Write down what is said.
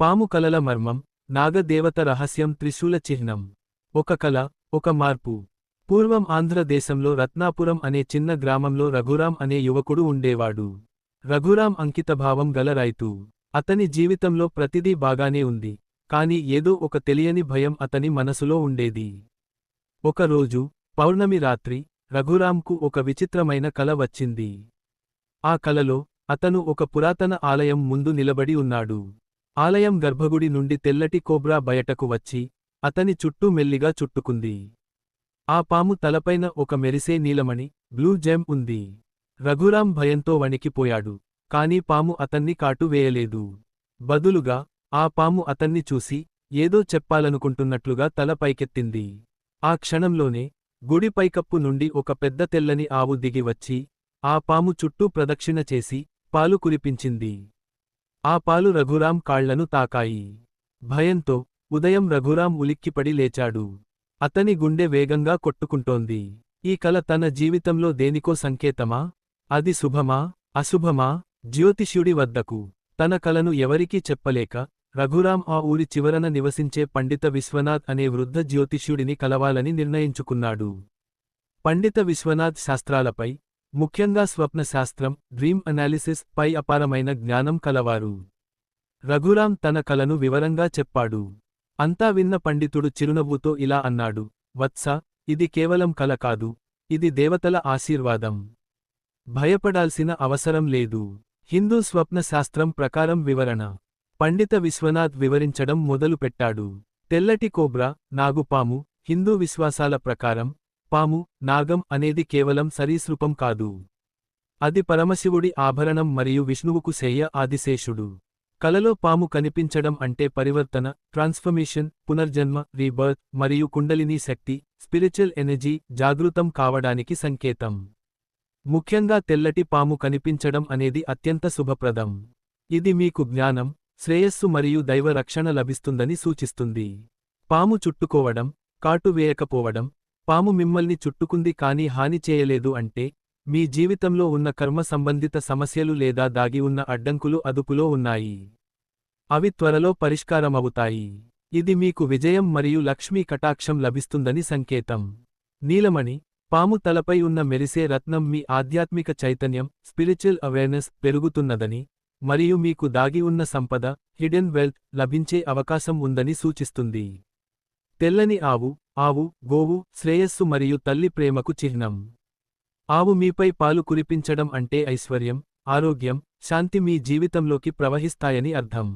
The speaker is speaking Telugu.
పాము కలల మర్మం నాగదేవత రహస్యం త్రిశూల చిహ్నం. ఒక కల ఒక మార్పు. పూర్వం ఆంధ్రదేశంలో రత్నాపురం అనే చిన్న గ్రామంలో రఘురాం అనే యువకుడు ఉండేవాడు. రఘురాం అంకితభావం గల రైతు. అతని జీవితంలో ప్రతిదీ బాగానే ఉంది. కాని ఏదో ఒక తెలియని భయం అతని మనసులో ఉండేది. ఒకరోజు పౌర్ణమి రాత్రి రఘురాంకు ఒక విచిత్రమైన కల వచ్చింది. ఆ కలలో అతను ఒక పురాతన ఆలయం ముందు నిలబడి ఉన్నాడు. ఆలయం గర్భగుడి నుండి తెల్లటి కోబ్రా బయటకు వచ్చి అతని చుట్టూ మెల్లిగా చుట్టుకుంది. ఆ పాము తలపైన ఒక మెరిసే నీలమణి బ్లూ జెమ్ ఉంది. రఘురాం భయంతో వణికిపోయాడు కాని పాము అతన్ని కాటు వేయలేదు. బదులుగా ఆ పాము అతన్ని చూసి ఏదో చెప్పాలనుకుంటున్నట్లుగా తల పైకెత్తింది. ఆ క్షణంలోనే గుడి పైకప్పు నుండి ఒక పెద్ద తెల్లని ఆవు దిగి వచ్చి ఆ పాము చుట్టూ ప్రదక్షిణ చేసి పాలు కురిపించింది. ఆ పాలు రఘురాం కాళ్ళను తాకాయి. భయంతో ఉదయం రఘురాం ఉలిక్కిపడి లేచాడు. అతని గుండె వేగంగా కొట్టుకుంటోంది. ఈ కల తన జీవితంలో దేనికో సంకేతమా? అది శుభమా? అశుభమా? జ్యోతిష్యుడి వద్దకు. తన కలను ఎవరికీ చెప్పలేక రఘురాం ఆ ఊరి చివరన నివసించే పండిత విశ్వనాథ్ అనే వృద్ధ జ్యోతిష్యుడిని కలవాలని నిర్ణయించుకున్నాడు. పండిత విశ్వనాథ్ శాస్త్రాలపై ముఖ్యంగా స్వప్నశాస్త్రం డ్రీమ్ అనాలిసిస్ పై అపారమైన జ్ఞానం కలవారు. రఘురాం తన కలను వివరంగా చెప్పాడు. అంతా విన్న పండితుడు చిరునవ్వుతో ఇలా అన్నాడు వత్స ఇది కేవలం కల కాదు ఇది దేవతల ఆశీర్వాదం. భయపడాల్సిన అవసరం లేదు. హిందూ స్వప్నశాస్త్రం ప్రకారం వివరణ. పండిత విశ్వనాథ్ వివరించడం మొదలుపెట్టాడు. తెల్లటి కోబ్రా నాగుపాము హిందూ విశ్వాసాల ప్రకారం పాము నాగం అనేది కేవలం సరీసృపం కాదు. అది పరమశివుడి ఆభరణం మరియు విష్ణువుకు శయ్య ఆదిశేషుడు. కలలో పాము కనిపించడం అంటే పరివర్తన ట్రాన్స్ఫర్మేషన్ పునర్జన్మ రీబర్త్ మరియు కుండలినీ శక్తి స్పిరిచువల్ ఎనర్జీ జాగృతం కావడానికి సంకేతం. ముఖ్యంగా తెల్లటి పాము కనిపించడం అనేది అత్యంత శుభప్రదం. ఇది మీకు జ్ఞానం శ్రేయస్సు మరియు దైవ రక్షణ లభిస్తుందని సూచిస్తుంది. పాము చుట్టుకోవడం కాటు వేయకపోవడం పాము మిమ్మల్ని చుట్టుకుంది కానీ హాని చేయలేదు అంటే మీ జీవితంలో ఉన్న కర్మ సంబంధిత సమస్యలు లేదా దాగి ఉన్న అడ్డంకులు అదుపులో ఉన్నాయి. అవి త్వరలో పరిష్కారమవుతాయి. ఇది మీకు విజయం మరియు లక్ష్మీ కటాక్షం లభిస్తుందని సంకేతం. నీలమణి పాము తలపై ఉన్న మెరిసే రత్నం మీ ఆధ్యాత్మిక చైతన్యం స్పిరిచువల్ అవేర్నెస్ పెరుగుతున్నదని మరియు మీకు దాగి ఉన్న సంపద హిడెన్ వెల్త్ లభించే అవకాశం ఉందని సూచిస్తుంది. తెల్లని ఆవు ఆవు గోవు శ్రేయస్సు మరియు తల్లి ప్రేమకు చిహ్నం. ఆవు మీపై పాలు కురిపించడం అంటే ఐశ్వర్యం ఆరోగ్యం శాంతి మీ జీవితంలోకి ప్రవహిస్తాయని అర్థం.